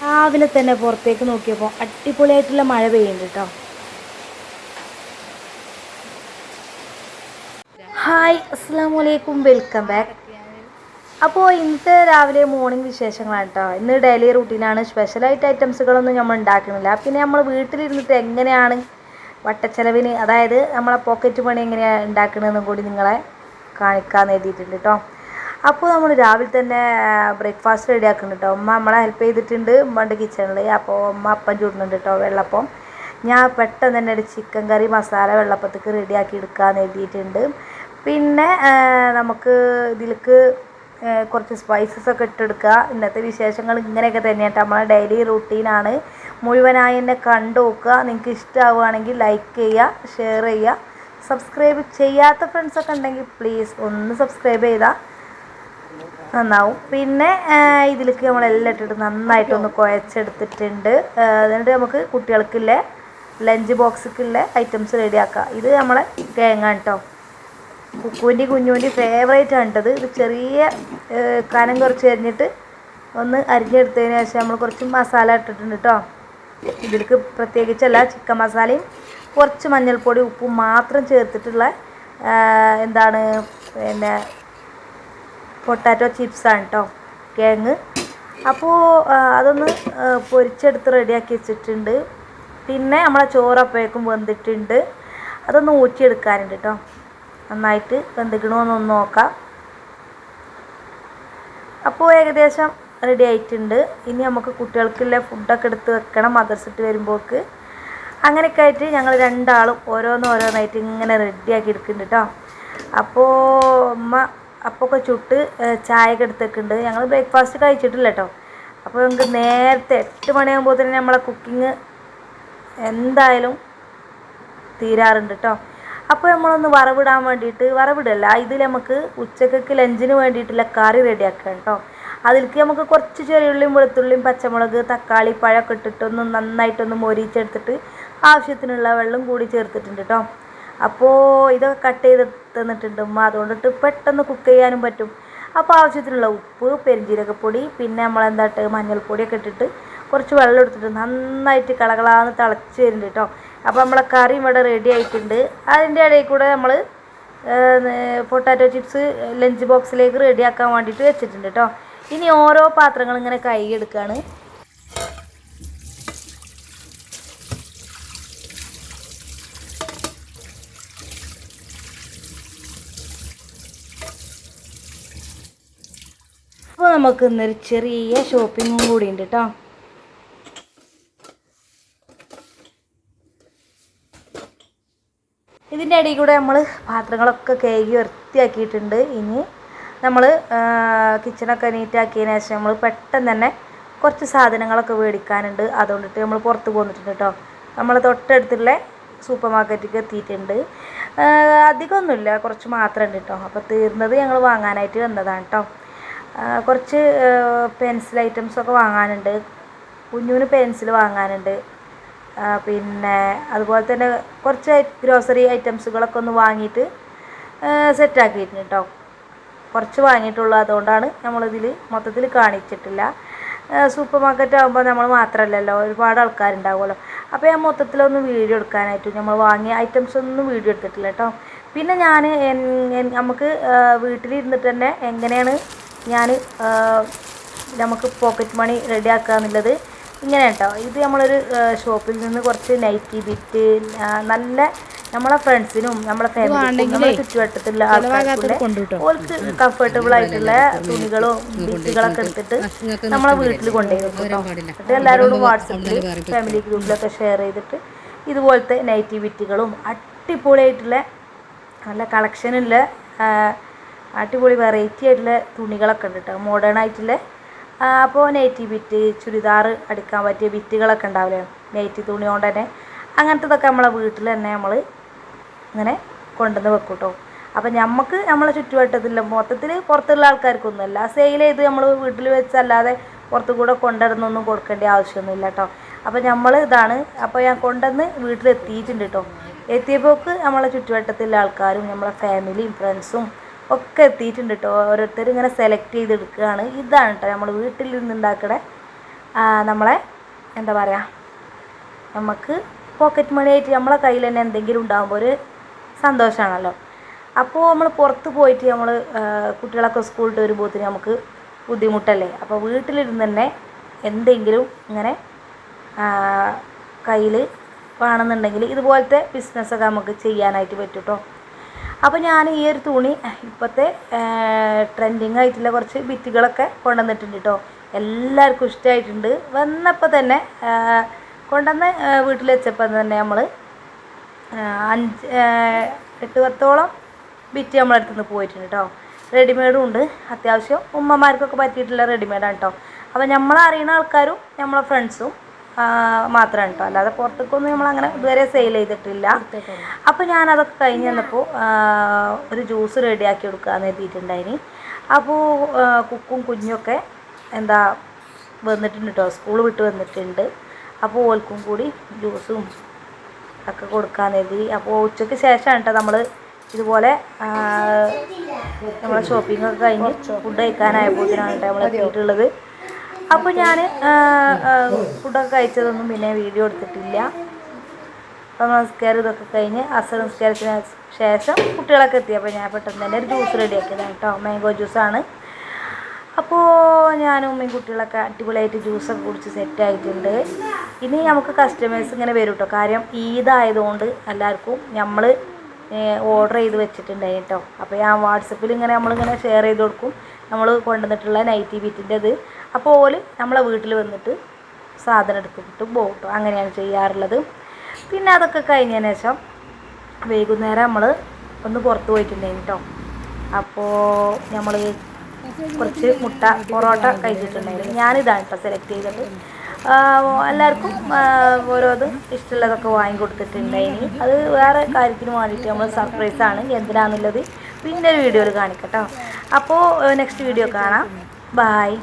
രാവിലെ തന്നെ പുറത്തേക്ക് നോക്കിയപ്പോൾ അടിപൊളിയായിട്ടുള്ള മഴ പെയ്യുന്നുണ്ട് കേട്ടോ. ഹായ് അസ്സാം വലൈക്കും വെൽക്കം ബാക്ക് അപ്പോൾ ഇന്നത്തെ രാവിലെ മോർണിംഗ് വിശേഷങ്ങളാണ് കേട്ടോ ഇന്ന് ഡെയിലി റൂട്ടീനാണ് സ്പെഷ്യലായിട്ട് ഐറ്റംസുകളൊന്നും നമ്മൾ ഉണ്ടാക്കുന്നില്ല. പിന്നെ നമ്മൾ വീട്ടിലിരുന്നിട്ട് എങ്ങനെയാണ് വട്ടച്ചെലവിന് അതായത് നമ്മളെ പോക്കറ്റ് പണി എങ്ങനെയാണ് ഉണ്ടാക്കുന്നതെന്നും കൂടി നിങ്ങളെ കാണിക്കാമെന്ന് എഴുതിയിട്ടുണ്ട് കേട്ടോ അപ്പോൾ നമ്മൾ രാവിലെ തന്നെ ബ്രേക്ക്ഫാസ്റ്റ് റെഡി ആക്കുന്നുണ്ട് കേട്ടോ ഉമ്മ നമ്മളെ ഹെൽപ്പ് ചെയ്തിട്ടുണ്ട് ഉമ്മന്റെ കിച്ചണിൽ അപ്പോൾ ഉമ്മ അപ്പം ചൂടുന്നുണ്ട് കേട്ടോ വെള്ളപ്പം. ഞാൻ പെട്ടെന്ന് തന്നെ ഒരു ചിക്കൻ കറി മസാല വെള്ളപ്പത്തേക്ക് റെഡിയാക്കി എടുക്കാമെന്ന് എഴുതിയിട്ടുണ്ട്. പിന്നെ നമുക്ക് ഇതിലേക്ക് കുറച്ച് സ്പൈസസ് ഒക്കെ ഇട്ടെടുക്കുക ഇന്നത്തെ വിശേഷങ്ങൾ ഇങ്ങനെയൊക്കെ തന്നെയായിട്ട് നമ്മളെ ഡെയിലി റുട്ടീനാണ് മുഴുവനായി എന്നെ കണ്ടു നോക്കുക. നിങ്ങൾക്ക് ഇഷ്ടമാവുകയാണെങ്കിൽ ലൈക്ക് ചെയ്യുക ഷെയർ ചെയ്യുക. സബ്സ്ക്രൈബ് ചെയ്യാത്ത ഫ്രണ്ട്സൊക്കെ ഉണ്ടെങ്കിൽ പ്ലീസ് ഒന്ന് സബ്സ്ക്രൈബ് ചെയ്താൽ നന്നാവും. പിന്നെ ഇതിലേക്ക് നമ്മൾ എല്ലാം ഇട്ടിട്ട് നന്നായിട്ടൊന്ന് കുഴച്ചെടുത്തിട്ടുണ്ട്. എന്നിട്ട് നമുക്ക് കുട്ടികൾക്കുള്ള ലഞ്ച് ബോക്സിക്കുള്ള ഐറ്റംസ് റെഡിയാക്കാം ഇത് നമ്മളെ തേങ്ങ കേട്ടോ കുക്കുവിന്റെ കുഞ്ഞുവിന്റെ ഫേവറേറ്റ് ആണ് ഇത് ചെറിയ കനം കുറച്ച് അരിഞ്ഞിട്ട് ഒന്ന് അരിഞ്ഞെടുത്തതിന് ശേഷം നമ്മൾ കുറച്ച് മസാല ഇട്ടിട്ടുണ്ട് കേട്ടോ ഇതിലേക്ക് പ്രത്യേകിച്ചല്ല ചിക്കൻ മസാലയും കുറച്ച് മഞ്ഞൾപ്പൊടി ഉപ്പും മാത്രം ചേർത്തിട്ടുള്ള എന്താണ് പിന്നെ പൊട്ടാറ്റോ ചിപ്സാണ് കേട്ടോ കിഴങ്ങ്. അപ്പോൾ അതൊന്ന് പൊരിച്ചെടുത്ത് റെഡിയാക്കി വെച്ചിട്ടുണ്ട്. പിന്നെ നമ്മളെ ചോറപ്പോഴേക്കും വെന്തിട്ടുണ്ട്. അതൊന്ന് ഊറ്റിയെടുക്കാനുണ്ട് കേട്ടോ നന്നായിട്ട് വെന്തിക്കണമെന്നൊന്ന് നോക്കാം. അപ്പോൾ ഏകദേശം റെഡി ആയിട്ടുണ്ട്. ഇനി നമുക്ക് കുട്ടികൾക്കുള്ള ഫുഡൊക്കെ എടുത്ത് വെക്കണം മദർസിട്ട് വരുമ്പോൾക്ക് അങ്ങനെയൊക്കെ ആയിട്ട് ഞങ്ങൾ രണ്ടാളും ഓരോന്ന് ഓരോന്നായിട്ട് ഇങ്ങനെ റെഡിയാക്കി എടുക്കുന്നുണ്ട് കേട്ടോ അപ്പോൾ ഉമ്മ അപ്പൊക്കെ ചുട്ട് ചായ ചായയൊക്കെ എടുത്തിട്ടുണ്ട് ഞങ്ങൾ ബ്രേക്ക്ഫാസ്റ്റ് കഴിച്ചിട്ടില്ല കേട്ടോ അപ്പോൾ ഞങ്ങൾക്ക് നേരത്തെ എട്ട് മണിയാകുമ്പോൾ തന്നെ നമ്മളെ കുക്കിംഗ് എന്തായാലും തീരാറുണ്ട് കേട്ടോ അപ്പോൾ നമ്മളൊന്ന് വറവിടാൻ വേണ്ടിയിട്ട് വറവിടല്ല ഇതിൽ നമുക്ക് ഉച്ചക്കൊക്കെ ലഞ്ചിന് വേണ്ടിയിട്ടുള്ള കറി റെഡിയാക്കാം കേട്ടോ അതിലേക്ക് നമുക്ക് കുറച്ച് ചെറിയുള്ളിയും വെളുത്തുള്ളിയും പച്ചമുളക് തക്കാളി പഴമൊക്കെ ഇട്ടിട്ടൊന്ന് നന്നായിട്ടൊന്ന് മൊരിച്ചെടുത്തിട്ട് ആവശ്യത്തിനുള്ള വെള്ളം കൂടി ചേർത്തിട്ടുണ്ട് കേട്ടോ അപ്പോൾ ഇതൊക്കെ കട്ട് ചെയ്ത് തന്നിട്ടുണ്ട് ഉമ്മ. അതുകൊണ്ടിട്ട് പെട്ടെന്ന് കുക്ക് ചെയ്യാനും പറ്റും. അപ്പോൾ ആവശ്യത്തിനുള്ള ഉപ്പ് പെരുംജീരകപ്പൊടി പിന്നെ നമ്മളെന്താട്ട് മഞ്ഞൾപ്പൊടിയൊക്കെ ഇട്ടിട്ട് കുറച്ച് വെള്ളം എടുത്തിട്ട് നന്നായിട്ട് കളകളാന്ന് തിളച്ച് വരുന്നുണ്ട് കേട്ടോ അപ്പോൾ നമ്മളെ കറി ഇവിടെ റെഡി ആയിട്ടുണ്ട്. അതിന്റെ ഇടയിൽ കൂടെ നമ്മൾ പൊട്ടാറ്റോ ചിപ്സ് ലഞ്ച് ബോക്സിലേക്ക് റെഡിയാക്കാൻ വേണ്ടിയിട്ട് വെച്ചിട്ടുണ്ട് കേട്ടോ ഇനി ഓരോ പാത്രങ്ങൾ ഇങ്ങനെ കൈ എടുക്കുകയാണ് നമുക്ക് ഇന്നൊരു ചെറിയ ഷോപ്പിങ്ങും കൂടി ഉണ്ട് കേട്ടോ ഇതിന്റെ ഇടയിൽ കൂടെ നമ്മൾ പാത്രങ്ങളൊക്കെ കഴുകി വൃത്തിയാക്കിയിട്ടുണ്ട്. ഇനി നമ്മൾ കിച്ചണൊക്കെ നീറ്റാക്കിയതിന് ശേഷം നമ്മൾ പെട്ടെന്ന് തന്നെ കുറച്ച് സാധനങ്ങളൊക്കെ മേടിക്കാനുണ്ട്. അതുകൊണ്ടിട്ട് നമ്മൾ പുറത്ത് പോന്നിട്ടുണ്ട് കേട്ടോ നമ്മൾ തൊട്ടടുത്തുള്ള സൂപ്പർ മാർക്കറ്റിലേക്ക് എത്തിയിട്ടുണ്ട്. അധികമൊന്നുമില്ല. കുറച്ച് മാത്രമുണ്ട് കേട്ടോ അപ്പോൾ തീർന്നത് ഞങ്ങൾ വാങ്ങാനായിട്ട് വന്നതാണ് കേട്ടോ കുറച്ച് പെൻസിൽ ഐറ്റംസൊക്കെ വാങ്ങാനുണ്ട്. കുഞ്ഞുവിന് പെൻസിൽ വാങ്ങാനുണ്ട്. പിന്നെ അതുപോലെ തന്നെ കുറച്ച് ഗ്രോസറി ഐറ്റംസുകളൊക്കെ ഒന്ന് വാങ്ങിയിട്ട് സെറ്റാക്കിയിട്ടുണ്ട് കേട്ടോ കുറച്ച് വാങ്ങിയിട്ടുള്ളൂ. അതുകൊണ്ടാണ് നമ്മളിതിൽ മൊത്തത്തിൽ കാണിച്ചിട്ടില്ല. സൂപ്പർ മാർക്കറ്റ് ആകുമ്പോൾ നമ്മൾ മാത്രമല്ലല്ലോ ഒരുപാട് ആൾക്കാരുണ്ടാവുമല്ലോ. അപ്പോൾ ഞാൻ മൊത്തത്തിലൊന്ന് വീഡിയോ എടുക്കാനായിട്ട് നമ്മൾ വാങ്ങിയ ഐറ്റംസ് ഒന്നും വീഡിയോ എടുത്തിട്ടില്ല കേട്ടോ പിന്നെ ഞാൻ നമുക്ക് വീട്ടിലിരുന്നിട്ട് തന്നെ എങ്ങനെയാണ് ഞാൻ നമുക്ക് പോക്കറ്റ് മണി റെഡി ആക്കുക എന്നുള്ളത് ഇങ്ങനെ കേട്ടോ ഇത് നമ്മളൊരു ഷോപ്പിൽ നിന്ന് കുറച്ച് നൈറ്റി ബിറ്റ് നല്ല നമ്മളെ ഫ്രണ്ട്സിനും നമ്മളെ ഫാമിലിക്കും നമ്മളെ ചുറ്റുവട്ടത്തുള്ള ആൾക്കാർക്കുള്ള ഓൾക്ക് കംഫർട്ടബിൾ ആയിട്ടുള്ള തുണികളും ബിറ്റുകളൊക്കെ എടുത്തിട്ട് നമ്മളെ വീട്ടിൽ കൊണ്ടുപോയി കേട്ടോ. എന്നിട്ട് എല്ലാവരോടും വാട്സപ്പിൽ ഫാമിലി ഗ്രൂപ്പിലൊക്കെ ഷെയർ ചെയ്തിട്ട് ഇതുപോലത്തെ നൈറ്റി ബിറ്റുകളും അടിപൊളിയായിട്ടുള്ള നല്ല കളക്ഷനുള്ള അടിപൊളി വെറൈറ്റി ആയിട്ടുള്ള തുണികളൊക്കെ ഉണ്ട് കേട്ടോ മോഡേൺ ആയിട്ടുള്ള അപ്പോൾ നൈറ്റി ബിറ്റ് ചുരിദാർ അടിക്കാൻ പറ്റിയ ബിറ്റുകളൊക്കെ ഉണ്ടാവില്ലേ? നൈറ്റി തുണി കൊണ്ട് തന്നെ. അങ്ങനത്തതൊക്കെ നമ്മളെ വീട്ടിൽ തന്നെ നമ്മൾ ഇങ്ങനെ കൊണ്ടുവന്ന് വെക്കും കേട്ടോ അപ്പം നമുക്ക് നമ്മളെ ചുറ്റുവട്ടത്തില്ല മൊത്തത്തിൽ പുറത്തുള്ള ആൾക്കാർക്കൊന്നുമല്ല. സെയിൽ ചെയ്ത് നമ്മൾ വീട്ടിൽ വെച്ചല്ലാതെ പുറത്തു കൂടെ കൊണ്ടുവരുന്നൊന്നും കൊടുക്കേണ്ട ആവശ്യമൊന്നുമില്ല കേട്ടോ അപ്പോൾ നമ്മൾ ഇതാണ് അപ്പോൾ ഞാൻ കൊണ്ടുവന്ന് വീട്ടിലെത്തിയിട്ടുണ്ട് കേട്ടോ എത്തിയപ്പോൾക്ക് നമ്മളെ ചുറ്റുവട്ടത്തിലുള്ള ആൾക്കാരും നമ്മളെ ഫാമിലിയും ഫ്രണ്ട്സും ഒക്കെ എത്തിയിട്ടുണ്ട് കേട്ടോ ഓരോരുത്തർ ഇങ്ങനെ സെലക്ട് ചെയ്തെടുക്കുകയാണ് ഇതാണ് കേട്ടോ നമ്മൾ വീട്ടിൽ നിന്നുണ്ടാക്കണ നമ്മളെ എന്താ പറയുക നമുക്ക് പോക്കറ്റ് മണി ആയിട്ട് നമ്മളെ കയ്യിൽ തന്നെ എന്തെങ്കിലും ഉണ്ടാകുമ്പോൾ ഒരു സന്തോഷമാണല്ലോ അപ്പോൾ നമ്മൾ പുറത്ത് പോയിട്ട് നമ്മൾ കുട്ടികളൊക്കെ സ്കൂളിൽ വരുമ്പോഴത്തിന് നമുക്ക് ബുദ്ധിമുട്ടല്ലേ? അപ്പോൾ വീട്ടിലിരുന്ന് തന്നെ എന്തെങ്കിലും ഇങ്ങനെ കയ്യിൽ വേണമെന്നുണ്ടെങ്കിൽ ഇതുപോലത്തെ ബിസിനസ്സൊക്കെ നമുക്ക് ചെയ്യാനായിട്ട് പറ്റും കേട്ടോ അപ്പോൾ ഞാൻ ഈ ഒരു തുണി ഇപ്പോഴത്തെ ട്രെൻഡിങ് ആയിട്ടുള്ള കുറച്ച് ബിറ്റുകളൊക്കെ കൊണ്ടുവന്നിട്ടുണ്ട് കേട്ടോ എല്ലാവർക്കും ഇഷ്ടമായിട്ടുണ്ട് വന്നപ്പോൾ തന്നെ കൊണ്ടുവന്ന് വീട്ടിൽ വെച്ചപ്പോൾ തന്നെ നമ്മൾ അഞ്ച് എട്ട് പത്തോളം ബിറ്റ് നമ്മളെ അടുത്ത് നിന്ന് പോയിട്ടുണ്ട് കേട്ടോ റെഡിമെയ്ഡും ഉണ്ട്. അത്യാവശ്യം ഉമ്മമാർക്കൊക്കെ പറ്റിയിട്ടുള്ള റെഡിമെയ്ഡാണ് കേട്ടോ അപ്പോൾ നമ്മളറിയുന്ന ആൾക്കാരും നമ്മളെ ഫ്രണ്ട്സും മാത്രമാണ് കേട്ടോ അല്ലാതെ പുറത്തേക്കൊന്നും നമ്മളങ്ങനെ ഇതുവരെ സെയിൽ ചെയ്തിട്ടില്ല. അപ്പോൾ ഞാനതൊക്കെ കഴിഞ്ഞ് വന്നപ്പോൾ ഒരു ജ്യൂസ് റെഡിയാക്കി കൊടുക്കാമെന്ന് എഴുതിയിട്ടുണ്ടായിന് അപ്പോൾ കുക്കും കുഞ്ഞൊക്കെ എന്താ വന്നിട്ടുണ്ട് കേട്ടോ സ്കൂൾ വിട്ട് വന്നിട്ടുണ്ട്. അപ്പോൾ ഓൽക്കും കൂടി ജ്യൂസും ഒക്കെ കൊടുക്കാമെന്ന് എഴുതി അപ്പോൾ ഉച്ചയ്ക്ക് ശേഷമാണ് കേട്ടോ നമ്മൾ ഇതുപോലെ നമ്മളെ ഷോപ്പിംഗ് ഒക്കെ കഴിഞ്ഞ് ഫുഡ് കഴിക്കാനായപ്പോഴത്തേനാണ് കേട്ടോ നമ്മൾ എത്തിയിട്ടുള്ളത്. അപ്പോൾ ഞാൻ ഫുഡൊക്കെ കഴിച്ചതൊന്നും പിന്നെ വീഡിയോ എടുത്തിട്ടില്ല. അപ്പോൾ നമസ്കാരം ഇതൊക്കെ കഴിഞ്ഞ് അസർ നമസ്കാരത്തിന് ശേഷം കുട്ടികളൊക്കെ എത്തി. അപ്പോൾ ഞാൻ പെട്ടെന്ന് തന്നെ ഒരു ജ്യൂസ് റെഡിയാക്കിയതാണ് കേട്ടോ. മാംഗോ ജ്യൂസാണ്. അപ്പോൾ ഞാനും ഉമ്മയും കുട്ടികളൊക്കെ അടിപൊളിയായിട്ട് ജ്യൂസൊക്കെ കുടിച്ച് സെറ്റ് ആയിട്ടുണ്ട്. ഇനി നമുക്ക് കസ്റ്റമേഴ്സ് ഇങ്ങനെ വരും കേട്ടോ. കാര്യം ഈദായതുകൊണ്ട് എല്ലാവർക്കും നമ്മൾ ഓർഡർ ചെയ്ത് വെച്ചിട്ടുണ്ടായി കേട്ടോ. അപ്പോൾ ഞാൻ വാട്സപ്പിൽ ഇങ്ങനെ നമ്മളിങ്ങനെ ഷെയർ ചെയ്ത് കൊടുക്കും. നമ്മൾ കൊണ്ടുവന്നിട്ടുള്ള നൈറ്റി ബീറ്റിന്റെ ഇത് അപ്പോൾ ഓൽ നമ്മളെ വീട്ടിൽ വന്നിട്ട് സാധനം എടുത്തിട്ട് പോകും കേട്ടോ അങ്ങനെയാണ് ചെയ്യാറുള്ളത്. പിന്നെ അതൊക്കെ കഴിഞ്ഞതിന് ശേഷം വൈകുന്നേരം നമ്മൾ ഒന്ന് പുറത്ത് പോയിട്ടുണ്ടായിരുന്നു കേട്ടോ അപ്പോൾ നമ്മൾ കുറച്ച് മുട്ട പൊറോട്ട കഴിച്ചിട്ടുണ്ടായിരുന്നു. ഞാനിതാണ് കേട്ടോ സെലക്ട് ചെയ്തത്. എല്ലാവർക്കും ഓരോ ഓരോന്നും ഇഷ്ടമുള്ളതൊക്കെ വാങ്ങിക്കൊടുത്തിട്ടുണ്ടായിന് അത് വേറെ കാര്യത്തിന് വേണ്ടിയിട്ട് നമ്മൾ സർപ്രൈസാണ് എന്തിനാണെന്നുള്ളത് പിന്നെ ഒരു വീഡിയോയിൽ കാണിക്കട്ടോ. അപ്പോൾ നെക്സ്റ്റ് വീഡിയോ കാണാം. ബായ്